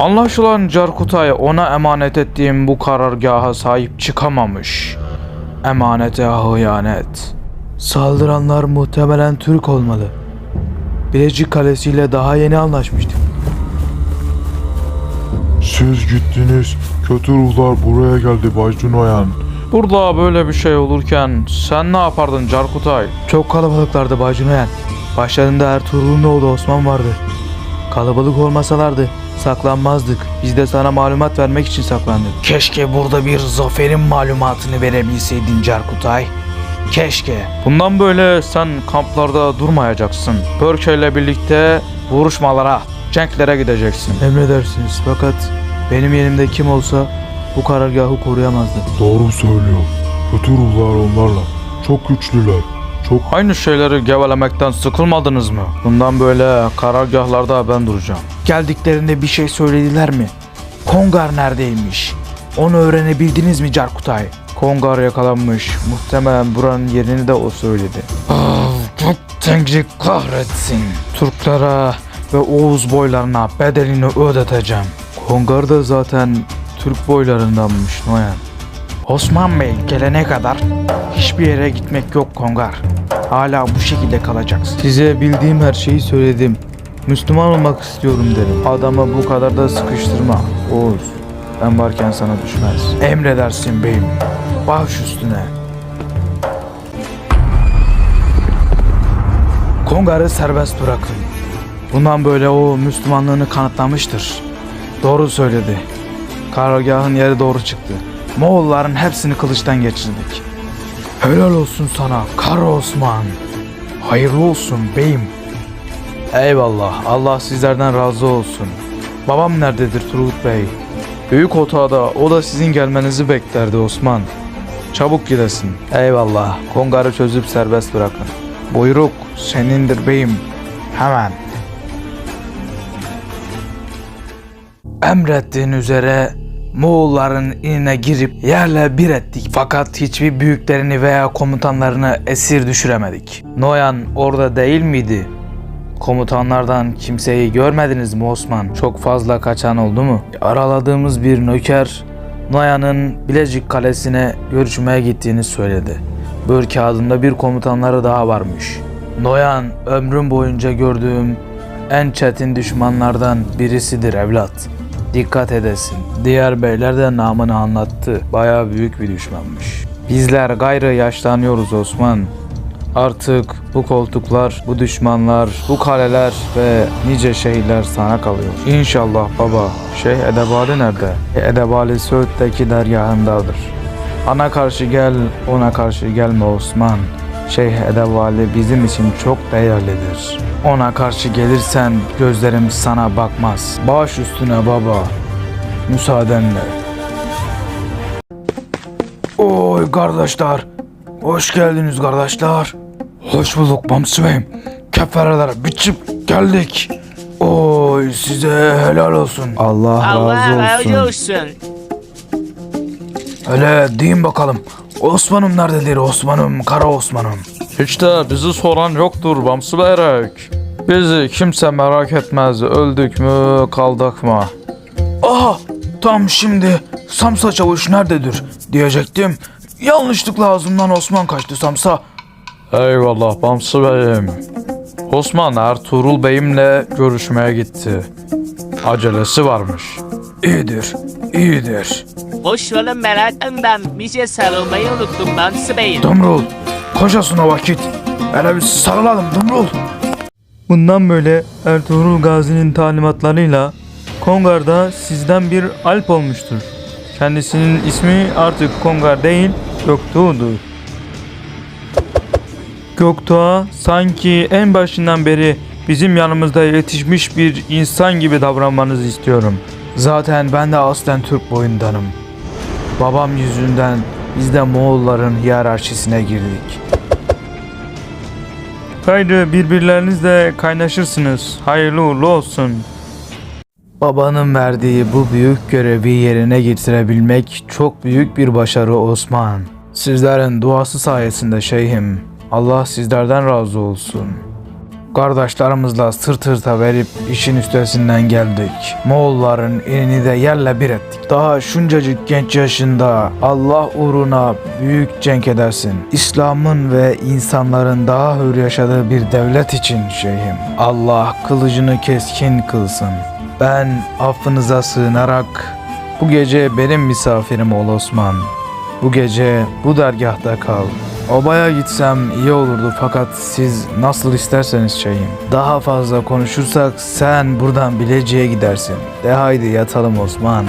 Anlaşılan Carkutay ona emanet ettiğim bu karargaha sahip çıkamamış. Emanete hıyanet. Saldıranlar muhtemelen Türk olmalı. Bilecik Kalesi ile daha yeni anlaşmıştık. Siz gittiniz. Kötü ruhlar buraya geldi Bay Cunoyan. Burada böyle bir şey olurken sen ne yapardın Carkutay? Çok kalabalıklardı Bacınoyan. Başlarında Ertuğrul'un oğlu Osman vardı. Kalabalık olmasalardı saklanmazdık. Biz de sana malumat vermek için saklandık. Keşke burada bir zaferin malumatını verebilseydin Carkutay. Keşke. Bundan böyle sen kamplarda durmayacaksın. Börke ile birlikte vuruşmalara, cenklere gideceksin. Emredersiniz fakat benim yerimde kim olsa bu karargahı koruyamazdı. Doğru söylüyor. Kötü ruhlar onlarla. Çok güçlüler. Çok Aynı şeyleri gevelemekten sıkılmadınız mı? Bundan böyle karargahlarda ben duracağım. Geldiklerinde bir şey söylediler mi? Kongar neredeymiş? Onu öğrenebildiniz mi Carkutay? Kongar yakalanmış. Muhtemelen buranın yerini de o söyledi. Ah, Tengri kahretsin. Türklere ve Oğuz boylarına bedelini ödeteceğim. Kongar da zaten Türk boylarındanmış Noyan. Osman Bey gelene kadar hiçbir yere gitmek yok Kongar. Hala bu şekilde kalacaksın. Size bildiğim her şeyi söyledim. Müslüman olmak istiyorum derim. Adamı bu kadar da sıkıştırma. Oğuz. Ben varken sana düşmez. Emredersin beyim. Baş üstüne. Kongar'ı serbest bırakın. Bundan böyle o Müslümanlığını kanıtlamıştır. Doğru söyledi. Karargahın yeri doğru çıktı. Moğolların hepsini kılıçtan geçirdik. Helal olsun sana Kara Osman. Hayırlı olsun beyim. Eyvallah. Allah sizlerden razı olsun. Babam nerededir Turgut Bey? Büyük otağda o da sizin gelmenizi beklerdi Osman. Çabuk gidesin. Eyvallah. Kongar'ı çözüp serbest bırakın. Buyruk senindir beyim. Hemen. Emrettiğin üzere Moğolların inine girip yerle bir ettik. Fakat hiçbir büyüklerini veya komutanlarını esir düşüremedik. Noyan orada değil miydi? Komutanlardan kimseyi görmediniz mi Osman? Çok fazla kaçan oldu mu? Araladığımız bir nöker Noyan'ın Bilecik Kalesi'ne görüşmeye gittiğini söyledi. Börke adında bir komutanları daha varmış. Noyan ömrüm boyunca gördüğüm en çetin düşmanlardan birisidir evlat. Dikkat edesin. Diğer beyler de namını anlattı. Baya büyük bir düşmanmış. Bizler gayrı yaşlanıyoruz Osman. Artık bu koltuklar, bu düşmanlar, bu kaleler ve nice şehirler sana kalıyor. İnşallah baba. Şeyh Edebali nerede? Edebali Söğüt'teki dergahındadır. Ana karşı gel, ona karşı gelme Osman. Şeyh Edebali bizim için çok değerlidir. Ona karşı gelirsen gözlerim sana bakmaz. Baş üstüne baba. Müsaadenle. Oy kardeşler. Hoş geldiniz kardeşler. Hoş bulduk Bamsı Bey'im. Keferelere biçip geldik. Oy size helal olsun. Allah, Allah razı olsun. razı olsun. Hele deyin bakalım. Osman'ım nerededir Osman'ım, Kara Osman'ım? Hiç de bizi soran yoktur Bamsı Beyrek. Bizi kimse merak etmez. Öldük mü, kaldık mı? Aha! Tam şimdi Samsa Çavuş nerededir diyecektim. Yanlışlıkla ağzımdan Osman kaçtı Samsa. Eyvallah Bamsı Bey'im. Osman Ertuğrul Bey'imle görüşmeye gitti. Acelesi varmış. İyidir, iyidir. Boş verin merakından bize sarılmayı unuttum Bansı Bey'in. Dumrul, kocasına vakit. Hele bir sarılalım Dumrul. Bundan böyle Ertuğrul Gazi'nin talimatlarıyla Kongar'da sizden bir alp olmuştur. Kendisinin ismi artık Kongar değil Göktuğ'dur. Göktuğ'a sanki en başından beri bizim yanımızda yetişmiş bir insan gibi davranmanızı istiyorum. Zaten ben de aslen Türk boyundanım. Babam yüzünden biz de Moğolların hiyerarşisine girdik. Gayrı birbirlerinizle kaynaşırsınız. Hayırlı uğurlu olsun. Babanın verdiği bu büyük görevi yerine getirebilmek çok büyük bir başarı Osman. Sizlerin duası sayesinde şeyhim. Allah sizlerden razı olsun. Kardeşlerimizle sırt sırta verip işin üstesinden geldik. Moğolların inini de yerle bir ettik. Daha şuncacık genç yaşında Allah uğruna büyük cenk edersin. İslam'ın ve insanların daha hür yaşadığı bir devlet için şeyhim. Allah kılıcını keskin kılsın. Ben affınıza sığınarak bu gece benim misafirim ol Osman. Bu gece bu dergahta kal. Obaya gitsem iyi olurdu fakat siz nasıl isterseniz şeyim. Daha fazla konuşursak sen buradan Bilecik'e gidersin. De haydi yatalım Osman.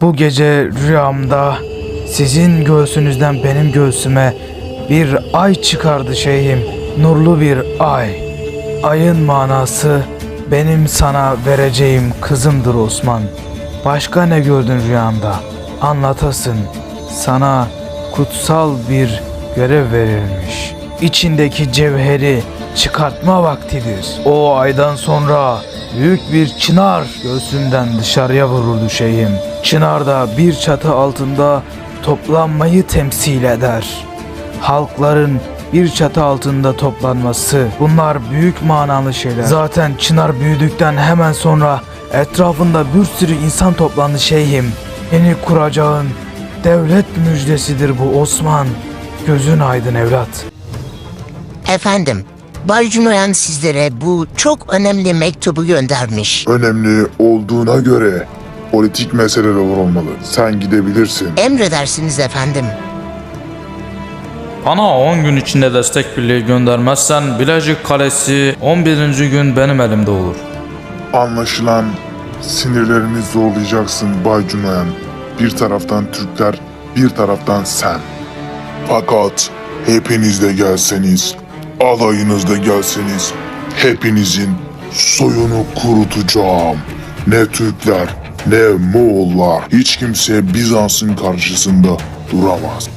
Bu gece rüyamda sizin göğsünüzden benim göğsüme bir ay çıkardı şeyhim. Nurlu bir ay. Ayın manası benim sana vereceğim kızımdır Osman. Başka ne gördün rüyanda? Anlatasın. Sana kutsal bir görev verilmiş. İçindeki cevheri çıkartma vaktidir. O aydan sonra büyük bir çınar göğsümden dışarıya vururdu şeyhim. Çınar da bir çatı altında toplanmayı temsil eder. Halkların bir çatı altında toplanması bunlar büyük manalı şeyler. Zaten çınar büyüdükten hemen sonra etrafında bir sürü insan toplandı şeyhim. Yeni kuracağın devlet müjdesidir bu Osman. Gözün aydın evlat. Efendim, Bay Cunoyan sizlere bu çok önemli mektubu göndermiş. Önemli olduğuna göre politik meseleler olmalı. Sen gidebilirsin. Emredersiniz efendim. Bana 10 gün içinde destek birliği göndermezsen Bilecik Kalesi 11. gün benim elimde olur. Anlaşılan sinirlerimi zorlayacaksın Bay Cunayan. Bir taraftan Türkler, bir taraftan sen. Fakat hepiniz de gelseniz, alayınız da gelseniz, hepinizin soyunu kurutacağım. Ne Türkler, ne Moğollar, hiç kimse Bizans'ın karşısında duramaz.